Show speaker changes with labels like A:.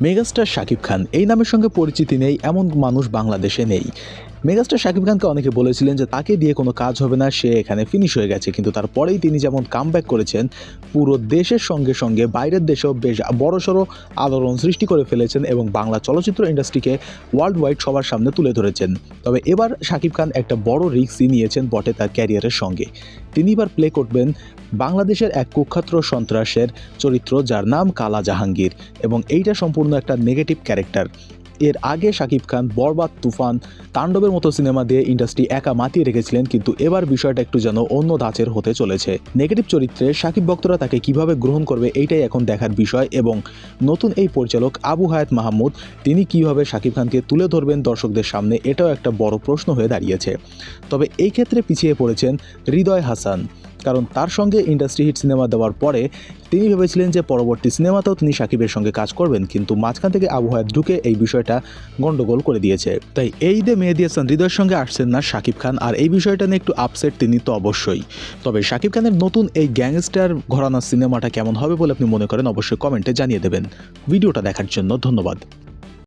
A: Megastar Shakib Khan এই নামের সঙ্গে পরিচিতি নেই এমন মানুষ বাংলাদেশে নেই। মেগাস্টার শাকিব খানকে অনেকে বলেছিলেন যে তাকে দিয়ে কোনো কাজ হবে না, সে এখানে ফিনিশ হয়ে গেছে। কিন্তু তারপরেই তিনি যেমন কামব্যাক করেছেন, পুরো দেশের সঙ্গে সঙ্গে বাইরের দেশেও বেশ বড়সড় আলোড়ন সৃষ্টি করে ফেলেছেন এবং বাংলা চলচ্চিত্র ইন্ডাস্ট্রিকে ওয়ার্ল্ড ওয়াইড সবার সামনে তুলে ধরেছেন। তবে এবার শাকিব খান একটা বড় রিস্কই নিয়েছেন বটে তার ক্যারিয়ারের সঙ্গে। তিনি এবার প্লে করবেন বাংলাদেশের এক কুখ্যাত সন্ত্রাসের চরিত্র যার নাম কালা জাহাঙ্গীর এবং এইটা সম্পূর্ণ একটা নেগেটিভ ক্যারেক্টার এর আগে শাকিব খান বরবাদ তুফান তাণ্ডবের মতো সিনেমা দিয়ে ইন্ডাস্ট্রি একা মাতিয়ে রেখেছিলেন, কিন্তু এবার বিষয়টা একটু যেন অন্য ধাঁচের হতে চলেছে। নেগেটিভ চরিত্রে শাকিব ভক্তরা তাকে কীভাবে গ্রহণ করবে এইটাই এখন দেখার বিষয় এবং নতুন এই পরিচালক আবু হায়াত মাহমুদ, তিনি কীভাবে শাকিব খানকে তুলে ধরবেন দর্শকদের সামনে, এটাও একটা বড় প্রশ্ন হয়ে দাঁড়িয়েছে। তবে এই ক্ষেত্রে পিছিয়ে পড়েছেন হৃদয় হাসান। কারণ তার সঙ্গে ইন্ডাস্ট্রি হিট সিনেমা দেওয়ার পরে তিনি ভেবেছিলেন যে পরবর্তী সিনেমাতেও তিনি সাকিবের সঙ্গে কাজ করবেন, কিন্তু মাঝখান থেকে আবহাওয়া ঢুকে এই বিষয়টা গন্ডগোল করে দিয়েছে। তাই এই দে মেহেদি হাসান হৃদয়ের সঙ্গে আসছেন না শাকিব খান, আর এই বিষয়টা নিয়ে একটু আপসেট তিনি তো অবশ্যই। তবে শাকিব খানের নতুন এই গ্যাংস্টার ঘরানা সিনেমাটা কেমন হবে বলে আপনি মনে করেন, অবশ্যই কমেন্টে জানিয়ে দেবেন। ভিডিওটা দেখার জন্য ধন্যবাদ।